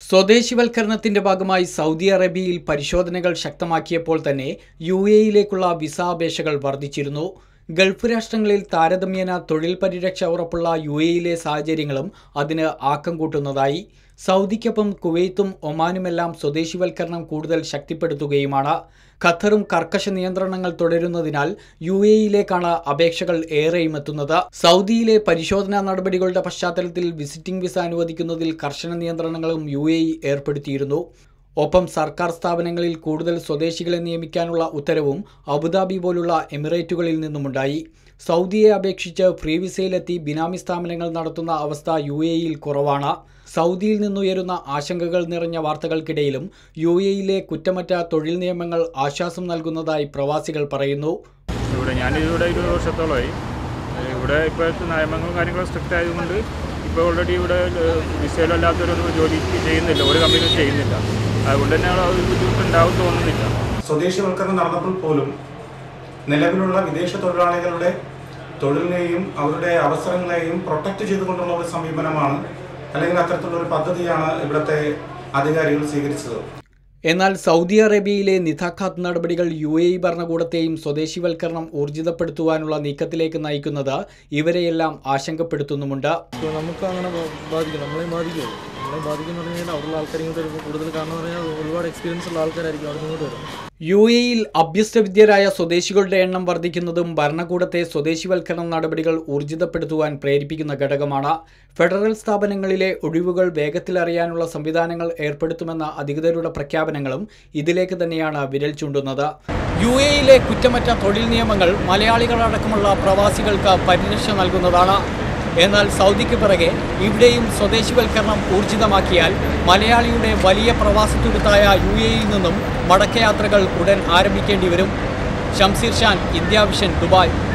സ്വദേശിവൽക്കരണത്തിന്റെ ഭാഗമായി സൗദി അറേബ്യയിൽ പരിശോധനകൾ ശക്തമാക്കിയപ്പോൾ തന്നെ യു എയിലേക്കുള്ള വിസ അപേക്ഷകൾ വർദ്ധിച്ചിരുന്നു. ഗൾഫ് രാഷ്ട്രങ്ങളിൽ താരതമ്യേന തൊഴിൽ പരിരക്ഷ ഉറപ്പുള്ള യു എയിലെ സാഹചര്യങ്ങളും അതിന് ആക്കം കൂട്ടുന്നതായി. സൗദിക്കൊപ്പം കുവൈത്തും ഒമാനുമെല്ലാം സ്വദേശിവൽക്കരണം കൂടുതൽ ശക്തിപ്പെടുത്തുകയുമാണ്. ഖത്തറും കർക്കശ നിയന്ത്രണങ്ങൾ തുടരുന്നതിനാൽ യു എയിലേക്കാണ് അപേക്ഷകൾ ഏറെയും എത്തുന്നത്. സൗദിയിലെ പരിശോധനാ നടപടികളുടെ പശ്ചാത്തലത്തിൽ വിസിറ്റിംഗ് വിസ അനുവദിക്കുന്നതിൽ കർശന നിയന്ത്രണങ്ങളും യു ഏർപ്പെടുത്തിയിരുന്നു. ഒപ്പം സർക്കാർ സ്ഥാപനങ്ങളിൽ കൂടുതൽ സ്വദേശികളെ നിയമിക്കാനുള്ള ഉത്തരവും അബുദാബി പോലുള്ള എമിറേറ്റുകളിൽ നിന്നുമുണ്ടായി. സൗദിയെ അപേക്ഷിച്ച് ഫ്രീ വിസയിലെത്തി ബിനാമി സ്ഥാപനങ്ങൾ നടത്തുന്ന അവസ്ഥ യു എയിൽ കുറവാണ്. സൗദിയിൽ നിന്നുയരുന്ന ആശങ്കകൾ നിറഞ്ഞ വാർത്തകൾക്കിടയിലും യു എയിലെ കുറ്റമറ്റ തൊഴിൽ നിയമങ്ങൾ ആശ്വാസം നൽകുന്നതായി പ്രവാസികൾ പറയുന്നു. ഇവിടെ ഞാനിവിടെ ഇരുപത് വർഷത്തോളമായി. ഇവിടെ ഇപ്പോഴത്തെ നിയമങ്ങളും കാര്യങ്ങളും സ്ട്രിക്റ്റ് ആയതുകൊണ്ട് ഇപ്പോൾ ഓൾറെഡി ഇവിടെ വിസയിലല്ലാത്തൊരു ജോലി ചെയ്യുന്നില്ല ഒരു കമ്പനിയും ചെയ്യുന്നില്ല. അതുകൊണ്ട് തന്നെ ഒരു ബുദ്ധിമുട്ടുണ്ടാവും തോന്നുന്നില്ല. സ്വദേശിവൽക്കരണം നടന്നപ്പോൾ പോലും നിലവിലുള്ള വിദേശ തൊഴിലാളികളുടെ തൊഴിലിനെയും അവരുടെ അവസരങ്ങളെയും പ്രൊട്ടക്റ്റ് ചെയ്തുകൊണ്ടുള്ള ഒരു സമീപനമാണ് അല്ലെങ്കിൽ അത്തരത്തിലുള്ള ഒരു പദ്ധതിയാണ് ഇവിടുത്തെ അധികാരികൾ സ്വീകരിച്ചത്. എന്നാൽ സൗദി അറേബ്യയിലെ നിതാഖാത്ത് നടപടികൾ യു എ ഇ ഭരണകൂടത്തെയും സ്വദേശിവൽക്കരണം ഊർജിതപ്പെടുത്തുവാനുള്ള നീക്കത്തിലേക്ക് നയിക്കുന്നത് ഇവരെയെല്ലാം ആശങ്കപ്പെടുത്തുന്നുമുണ്ട്. നമുക്ക് അങ്ങനെ ബാധിക്കും നമ്മളെയും ബാധിക്കും നമ്മളെ ബാധിക്കുന്ന പറഞ്ഞു കഴിഞ്ഞാൽ അവിടെയുള്ള കൂടുതൽ കാരണം പറഞ്ഞാൽ ഒരുപാട് എക്സ്പീരിയൻസ് ഉള്ള ആൾക്കാരായിരിക്കും അവിടെ ഇങ്ങോട്ട് വരും യു എയിൽ അഭ്യസ്തവിദ്യരായ സ്വദേശികളുടെ എണ്ണം വർദ്ധിക്കുന്നതും ഭരണകൂടത്തെ സ്വദേശിവൽക്കരണ നടപടികൾ ഊർജിതപ്പെടുത്തുവാൻ പ്രേരിപ്പിക്കുന്ന ഘടകമാണ്. ഫെഡറൽ സ്ഥാപനങ്ങളിലെ ഒഴിവുകൾ വേഗത്തിലറിയാനുള്ള സംവിധാനങ്ങൾ ഏർപ്പെടുത്തുമെന്ന അധികൃതരുടെ പ്രഖ്യാപനങ്ങളും ഇതിലേക്ക് തന്നെയാണ് വിരൽ ചൂണ്ടുന്നത്. യു എയിലെ കുറ്റമറ്റ തൊഴിൽ നിയമങ്ങൾ മലയാളികളടക്കമുള്ള പ്രവാസികൾക്ക് പരിരക്ഷ നൽകുന്നതാണ്. എന്നാൽ സൗദിക്ക് പിറകെ ഇവിടെയും സ്വദേശിവൽക്കരണം ഊർജിതമാക്കിയാൽ മലയാളിയുടെ വലിയ പ്രവാസത്തുരുത്തായ യു എയിൽ നിന്നും മടക്കയാത്രകൾ ഉടൻ ആരംഭിക്കേണ്ടി വരും. Shamseer Shan India vision Dubai.